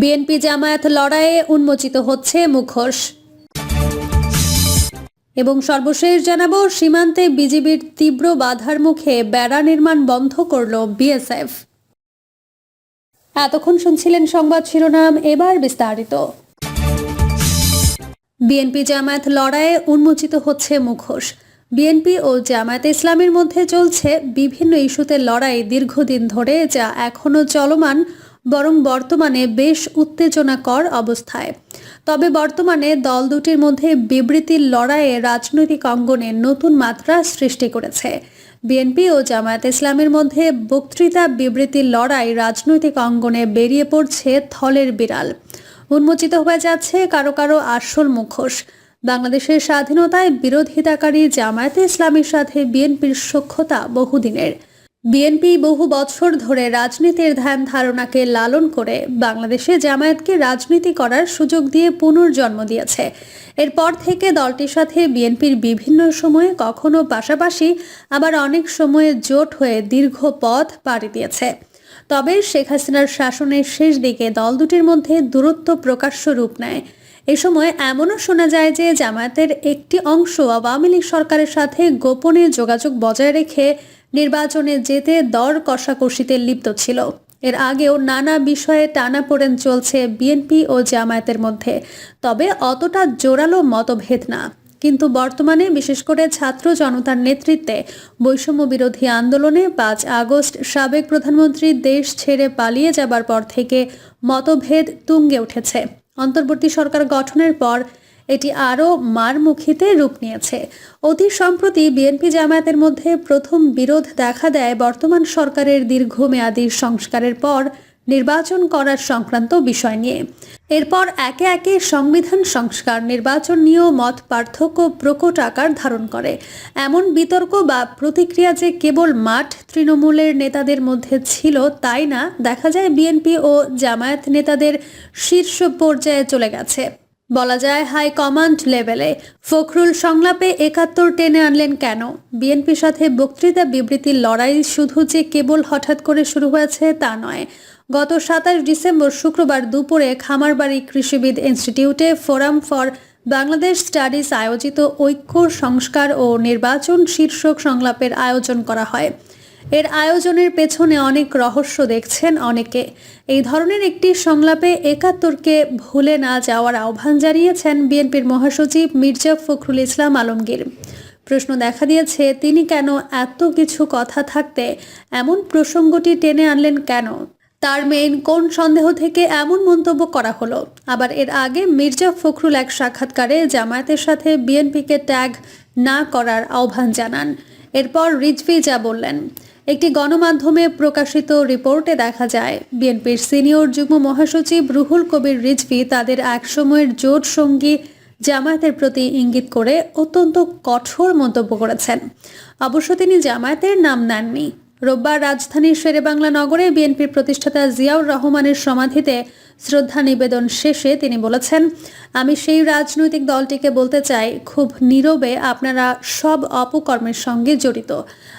BNP Jamaat লড়াইয়ে উন্মোচিত হচ্ছে মুখোশ। এবং সর্বশেষ জানাব, সীমান্তে বিজিবির তীব্র বাধার মুখে বেড়া নির্মাণ বন্ধ করল বিএসএফ। এতক্ষণ শুনছিলেন সংবাদ শিরোনাম, এবার বিস্তারিত। বিএনপি জামায়াত লড়াইয়ে উন্মোচিত হচ্ছে মুখোশ। বিএনপি ও জামায়াত ইসলামের মধ্যে চলছে বিভিন্ন ইস্যুতে লড়াই দীর্ঘদিন ধরে, যা এখনও চলমান বরং বর্তমানে বেশ উত্তেজনাকর অবস্থায়। তবে বর্তমানে দল দুটির মধ্যে বিবৃতির লড়াইয়ে রাজনৈতিক অঙ্গনে নতুন মাত্রা সৃষ্টি করেছে। বিএনপি ও জামায়াত ইসলামের মধ্যে বক্তৃতা, বিবৃতির লড়াই রাজনৈতিক অঙ্গনে বেরিয়ে পড়ছে থলের বিড়াল। উন্মোচিত হয়ে যাচ্ছে কারও কারও আসল মুখোশ। বাংলাদেশের স্বাধীনতায় বিরোধিতাকারী জামায়াতে ইসলামের সাথে বিএনপির সখ্যতা বহুদিনের। বিএনপি বহু বছর ধরে রাজনীতির ধ্যান ধারণাকে লালন করে বাংলাদেশে জামায়াতকে রাজনীতি করার সুযোগ দিয়ে পুনর্জন্ম দিয়েছে। এরপর থেকে দলটির সাথে বিএনপির বিভিন্ন সময়ে কখনো পাশাপাশি আবার অনেক সময়ে জোট হয়ে দীর্ঘ পথ পাড়ি দিয়েছে। তবে শেখ হাসিনার শাসনের শেষ দিকে দল দুটির মধ্যে দূরত্ব প্রকাশ্য রূপ নেয়। এ সময় এমনও শোনা যায় যে জামায়াতের একটি অংশ আওয়ামী লীগ সরকারের সাথে গোপনে যোগাযোগ বজায় রেখে নির্বাচনে যেতে দর কষাকষিতে লিপ্ত ছিল। এর আগেও নানা বিষয়ে টানাপোড়েন চলছে বিএনপি ও জামায়াতের মধ্যে। তবে অতটা জোরালো মতভেদ না। কিন্তু বর্তমানে বিশেষ করে ছাত্র জনতার নেতৃত্বে বৈষম্য বিরোধী আন্দোলনে পাঁচ আগস্ট সাবেক প্রধানমন্ত্রী দেশ ছেড়ে পালিয়ে যাবার পর থেকে মতভেদ তুঙ্গে উঠেছে। অন্তর্বর্তী সরকার গঠনের পর এটি আরও মারমুখিতে রূপ নিয়েছে। অতি সম্প্রতি বিএনপি জামায়াতের মধ্যে প্রথম বিরোধ দেখা দেয় বর্তমান সরকারের দীর্ঘমেয়াদী সংস্কারের পর নির্বাচন করার সংক্রান্ত বিষয় নিয়ে। এরপর একে একে সংবিধান সংস্কার, নির্বাচন নিয়েও মত পার্থক্য প্রকট আকার ধারণ করে। এমন বিতর্ক বা প্রতিক্রিয়া যে কেবল মাঠ তৃণমূলের নেতাদের মধ্যে ছিল তাই না, দেখা যায় বিএনপি ও জামায়াত নেতাদের শীর্ষ পর্যায়ে চলে গেছে। বলা যায় হাই কমান্ড লেভেলে। ফখরুল সংলাপে একাত্তর টেনে আনলেন কেন? বিএনপির সাথে বক্তৃতা বিবৃতির লড়াই শুধু যে কেবল হঠাৎ করে শুরু হয়েছে তা নয়। গত সাতাশ ডিসেম্বর শুক্রবার দুপুরে খামারবাড়ি কৃষিবিদ ইনস্টিটিউটে ফোরাম ফর বাংলাদেশ স্টাডিজ আয়োজিত ঐক্য, সংস্কার ও নির্বাচন শীর্ষক সংলাপের আয়োজন করা হয়। এর আয়োজনের পেছনে অনেক রহস্য দেখছেন অনেকে। এই ধরনের একটি সংলাপে একাত্তরকে ভুলে না যাওয়ার আহ্বান জানিয়েছেন বিএনপির মহাসচিব মির্জা ফখরুল ইসলাম আলমগীর। প্রশ্ন দেখা দিয়েছে, তিনি কেন এত কিছু কথা থাকতে এমন প্রসঙ্গটি টেনে আনলেন কেন? তার মেইন কোন সন্দেহ থেকে এমন মন্তব্য করা হলো? আবার এর আগে মির্জা ফখরুল এক সাক্ষাৎকারে জামায়াতের সাথে বিএনপিকে ট্যাগ না করার আহ্বান জানান। এরপর রিজভি যা বললেন। একটি গণমাধ্যমে প্রকাশিত রিপোর্টে দেখা যায়, বিএনপির সিনিয়র যুগ্ম মহাসচিব রুহুল কবির রিজভি তাদের একসময়ের জোট সঙ্গী জামায়াতের প্রতি ইঙ্গিত করে অত্যন্ত কঠোর মন্তব্য করেছেন। অবশ্য তিনি জামায়াতের নাম নেননি। রোববার রাজধানীর শেরেবাংলা নগরে বিএনপির প্রতিষ্ঠাতা জিয়াউর রহমানের সমাধিতে শ্রদ্ধা নিবেদন শেষে তিনি বলেছেন, আমি সেই রাজনৈতিক দলটিকে বলতে চাই, খুব নীরবে আপনারা সব অপকর্মের সঙ্গে জড়িত।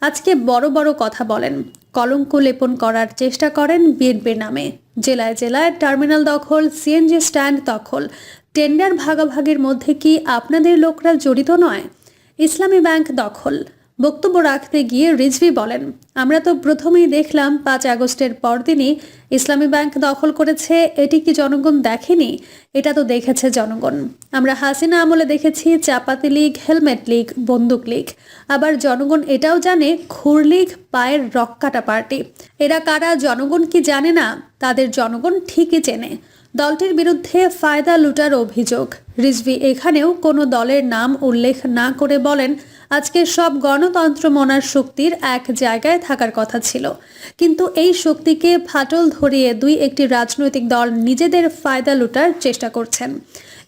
আজকে বড় বড় কথা বলেন। কলঙ্ক লেপন করার চেষ্টা করেন বিএনপির নামে। জেলায় জেলায় টার্মিনাল দখল, সিএনজি স্ট্যান্ড দখল। টেন্ডার ভাগাভাগির মধ্যে কি আপনাদের লোকরা জড়িত নয়? ইসলামী ব্যাংক দখল। বক্তব্য রাখতে গিয়ে রিজভি বলেন, আমরা তো প্রথমেই দেখলাম পাঁচ আগস্টের পরদিনই ইসলামী ব্যাংক দখল করেছে। এটি কি জনগণ দেখেনি? এটা তো দেখেছে জনগণ। আমরা হাসিনা আমলে দেখেছি চাপাতি লীগ, হেলমেট লীগ, বন্দুক লীগ। আবার জনগণ এটাও জানে খুর লীগ, পায়ের রক্কাটা পার্টি। এরা কারা, জনগণ কি জানে না? তাদের জনগণ ঠিকই চেনে। দলটির বিরুদ্ধে ফায়দা লুটার অভিযোগ। রিজভি এখানেও কোনো দলের নাম উল্লেখ না করে বলেন আজকে সব গণতন্ত্র মনার শক্তির এক জায়গায় থাকার কথা ছিল। কিন্তু এই শক্তিকে ফাটল ধরিয়ে দুই একটি রাজনৈতিক দল নিজেদের ফায়দা লুটার চেষ্টা করছেন।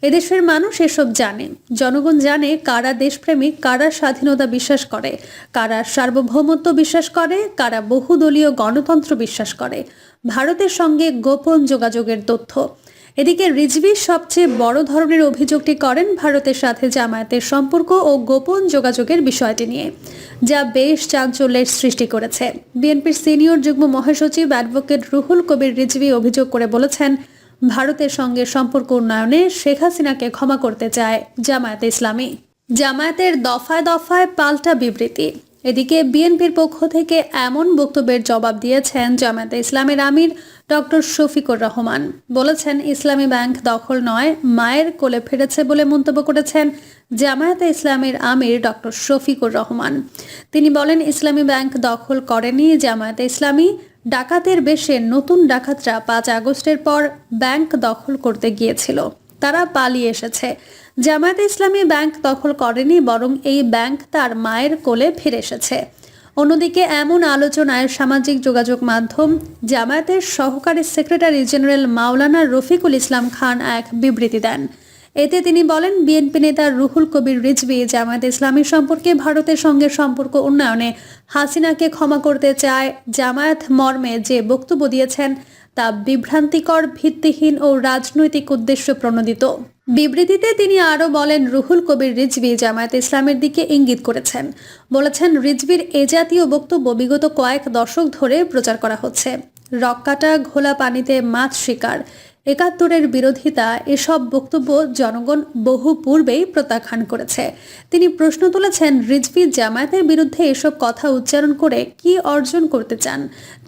এদেশের মানুষ এসব জানে। জনগণ জানে কারা দেশপ্রেমিক, কারা স্বাধীনতা বিশ্বাস করে, কারা সার্বভৌমত্ব বিশ্বাস করে, কারা বহুদলীয় গণতন্ত্র বিশ্বাস করে। ভারতের সঙ্গে গোপন যোগাযোগের তথ্য। এদিকে রিজভি সবচেয়ে বড় ধরনের অভিযোগটি করেন ভারতের সাথে জামায়াতের সম্পর্ক ও গোপন যোগাযোগের বিষয়টি নিয়ে, যা বেশ চাঞ্চল্যের সৃষ্টি করেছে। বিএনপির সিনিয়র যুগ্ম মহাসচিব অ্যাডভোকেট রুহুল কবির রিজভি অভিযোগ করে বলেছেন, ভারতের সঙ্গে সম্পর্ক উন্নয়নে শেখ হাসিনাকে ক্ষমা করতে চায় জামায়াতে ইসলামী। জামায়াতের দফায় দফায় পাল্টা বিবৃতি। এদিকে বিএনপির পক্ষ থেকে এমন বক্তব্যের জবাব দিয়েছেন জামায়াতে ইসলামের আমির ডক্টর শফিকুর রহমান বলেছেন, ইসলামী ব্যাংক দখল নয়, মায়ের কোলে ফিরেছে বলে মন্তব্য করেছেন জামায়াতে ইসলামের আমির ডক্টর শফিকুর রহমান। তিনি বলেন, ইসলামী ব্যাংক দখল করেনি জামায়াতে ইসলামী। ডাকাতের বেশে নতুন ডাকাতরা পাঁচ আগস্টের পর ব্যাংক দখল করতে গিয়েছিল। তারা পালিয়ে এসেছে। জামায়াতে ইসলামী ব্যাংক দখল করেনি, বরং এই ব্যাংক তার মায়ের কোলে ফিরে এসেছে। অন্যদিকে এমন আলোচনায় সামাজিক যোগাযোগ মাধ্যম জামায়াতের সহকারী সেক্রেটারি জেনারেল মাওলানা রফিকুল ইসলাম খান এক বিবৃতি দেন। এতে তিনি বলেন, বিএনপি নেতা রুহুল কবির রিজভি জামায়াত ইসলামী সম্পর্কে ভারতের সঙ্গে সম্পর্ক উন্নয়নে হাসিনাকে ক্ষমা করতে চায়। জামায়াত মর্মে যে বক্তব্য দিয়েছেন, তা বিভ্রান্তিকর, ভিত্তিহীন ও রাজনৈতিক উদ্দেশ্য প্রণোদিত। বিবৃতিতে তিনি আরও বলেন, রুহুল কবির রিজভি জামায়াত ইসলামের দিকে ইঙ্গিত করেছেন। বলেছেন, রিজভির এ জাতীয় বক্তব্য বিগত কয়েক দশক ধরে প্রচার করা হচ্ছে। রক্কাটা ঘোলা পানিতে মাছ শিকার। একাত্তরের বিরোধিতা এসব বক্তব্য জনগণ বহু পূর্বেই প্রত্যাখ্যান করেছে। তিনি প্রশ্ন তুলেছেন, রিজভি জামায়াতের বিরুদ্ধে এসব কথা উচ্চারণ করে কি অর্জন করতে চান?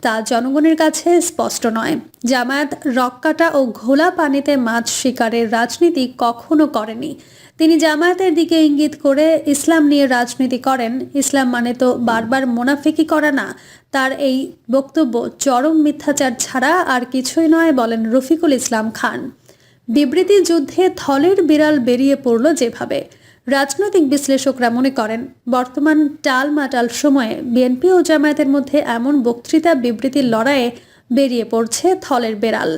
তা জনগণের কাছে স্পষ্ট নয়। জামায়াত রক্কাটা ও ঘোলা পানিতে মাছ শিকারের রাজনীতি কখনো করেনি। তিনি জামায়াতের দিকে ইঙ্গিত করে ইসলাম নিয়ে রাজনীতি করেন। ইসলাম মানে তো বারবার মোনাফিকি করা না। তার এই বক্তব্য চরম মিথ্যাচার ছাড়া আর কিছুই নয় বলেন রফিকুল ইসলাম খান। বিবৃতি যুদ্ধে থলের বিড়াল বেরিয়ে পড়ল যেভাবে। রাজনৈতিক বিশ্লেষকরা মনে করেন, বর্তমান টালমাটাল সময়ে বিএনপি ও জামায়াতের মধ্যে এমন বক্তৃতা বিবৃতির লড়াইয়ে বেরিয়ে পড়ছে থলের বেড়াল।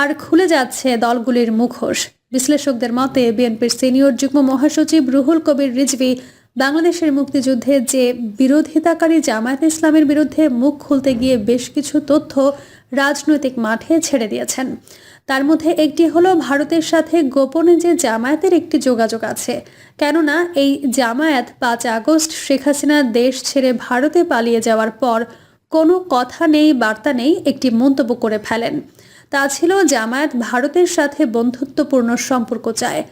আর খুলে যাচ্ছে দলগুলির মুখোশ। বিশ্লেষকদের মতে, বিএনপির সিনিয়র যুগ্ম মহাসচিব রুহুল কবির রিজভি বাংলাদেশের মুক্তিযুদ্ধে যে বিরোধিতাকারী জামায়াত ইসলামের বিরুদ্ধে মুখ খুলতে গিয়ে বেশ কিছু তথ্য রাজনৈতিক মাঠে ছেড়ে দিয়েছেন। তার মধ্যে একটি হলো, ভারতের সাথে গোপনে যে জামায়াতের একটি যোগাযোগ আছে, কেননা এই জামায়াত পাঁচ আগস্ট শেখ হাসিনা দেশ ছেড়ে ভারতে পালিয়ে যাওয়ার পর কোনো কথা নেই, বার্তা নেই, একটি মন্তব্য করে ফেলেন। তা ছিল জামায়াত ভারতের সাথে বন্ধুত্বপূর্ণ সম্পর্ক চায়।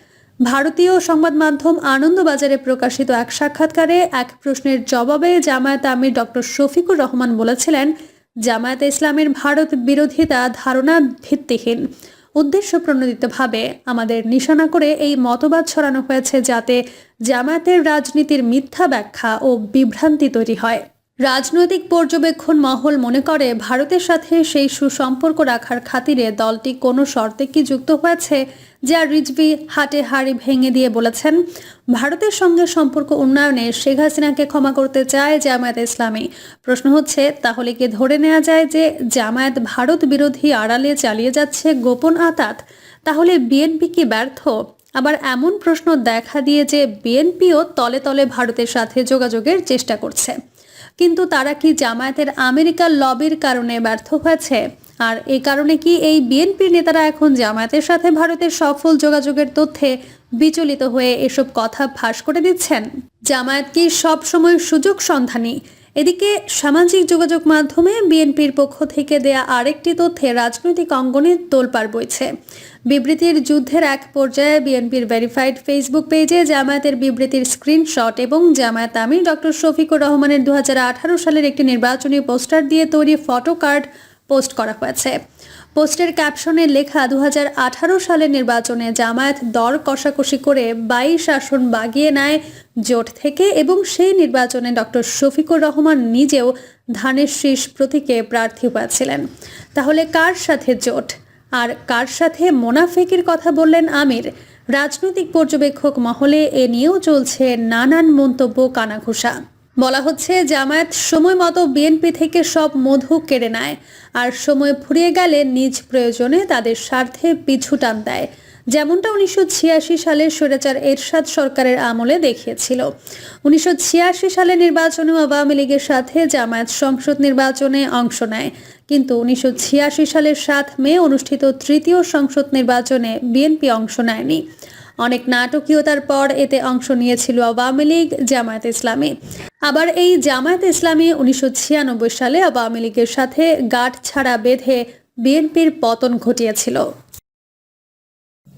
ভারতীয় সংবাদ মাধ্যম আনন্দবাজারে প্রকাশিত এক সাক্ষাৎকারে এক প্রশ্নের জবাবে জামায়াত আমির ডক্টর শফিকুর রহমান বলেছিলেন, জামায়াত ইসলামের ভারত বিরোধিতা ধারণা ভিত্তিহীন। উদ্দেশ্য প্রণোদিতভাবে আমাদের নিশানা করে এই মতবাদ ছড়ানো হয়েছে যাতে জামায়াতের রাজনীতির মিথ্যা ব্যাখ্যা ও বিভ্রান্তি তৈরি হয়। রাজনৈতিক পর্যবেক্ষণ মহল মনে করে, ভারতের সাথে সেই সুসম্পর্ক রাখার খাতিরে দলটি কোনো শর্তে কি যুক্ত হয়েছে, যা রিজভি হাটে হাড়ি ভেঙে দিয়ে বলেছেন। ভারতের সঙ্গে সম্পর্ক উন্নয়নে শেখ হাসিনাকে ক্ষমা করতে চায় জামায়াত ইসলামী। প্রশ্ন হচ্ছে, তাহলে কি ধরে নেওয়া যায় যে জামায়াত ভারত বিরোধী আড়ালে চালিয়ে যাচ্ছে গোপন আতাত? তাহলে বিএনপি কি ব্যর্থ? আবার এমন প্রশ্ন দেখা দিয়ে যে বিএনপিও তলে তলে ভারতের সাথে যোগাযোগের চেষ্টা করছে। কিন্তু তারা কি জামায়াতের আমেরিকার লবির কারণে ব্যর্থ হয়েছে? আর এ কারণে কি এই বিএনপির নেতারা এখন জামায়াতের সাথে ভারতের সফল যোগাযোগের তথ্যে বিচলিত হয়ে এসব কথা ফাঁস করে দিচ্ছেন? জামায়াত কি সবসময় সুযোগ সন্ধানী? এদিকে সামাজিক যোগাযোগ মাধ্যমে বিএনপির পক্ষ থেকে দেয়া আরেকটি তথ্যে রাজনৈতিক অঙ্গনে তোলপাড় বইছে। বিবৃতির যুদ্ধের এক পর্যায়ে বিএনপির ভেরিফাইড ফেসবুক পেজে জামায়াতের বিবৃতির স্ক্রিনশট এবং জামায়াত আমির ডক্টর শফিকুর রহমানের দু হাজার আঠারো সালের একটি নির্বাচনী পোস্টার দিয়ে তৈরি ফটো কার্ড পোস্ট করা হয়েছে। পোস্টের ক্যাপশনে লেখা দু সালের নির্বাচনে জামায়াত দর কষাকষি করে বাইশ আসন বাগিয়ে নেয় জোট থেকে এবং সেই নির্বাচনে ডক্টর শফিকুর রহমান নিজেও ধানের শীষ প্রতীকে প্রার্থী হয়েছিলেন। তাহলে কার সাথে জোট? আর কার সাথে মোনাফেকের কথা বললেন আমির? রাজনৈতিক পর্যবেক্ষক মহলে এ নিয়েও চলছে নানান মন্তব্য কানাঘুষা। বলা হচ্ছে, জামায়াত সময় মতো বিএনপি থেকে সব মধু কেড়ে নেয় আর সময় ফুরিয়ে গেলে নিজ প্রয়োজনে তাদের স্বার্থে পিছু টান দেয়। যেমনটা উনিশশো সালে স্বৈরাচার এরশাদ সরকারের আমলে দেখিয়েছিল। উনিশশো ছিয়াশি সালে নির্বাচনে আওয়ামী লীগের সাথে জামায়াত সংসদ নির্বাচনে অংশ নেয়। কিন্তু উনিশশো ছিয়াশি সালের সাত মে অনুষ্ঠিত তৃতীয় সংসদ নির্বাচনে বিএনপি অংশ নেয়নি। অনেক নাটকীয়তার পর এতে অংশ নিয়েছিল আওয়ামী লীগ, জামায়াত ইসলামী। আবার এই জামায়াত ইসলামী উনিশশো সালে আওয়ামী লীগের সাথে গাঁট ছাড়া বেঁধে বিএনপির পতন ঘটিয়েছিল।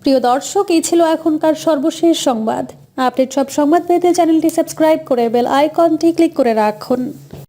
প্রিয় দর্শক, এই ছিল এখনকার সর্বশেষ সংবাদ। আপডেট সব সংবাদ পেতে চ্যানেলটি সাবস্ক্রাইব করে বেল আইকনটি ক্লিক করে রাখুন।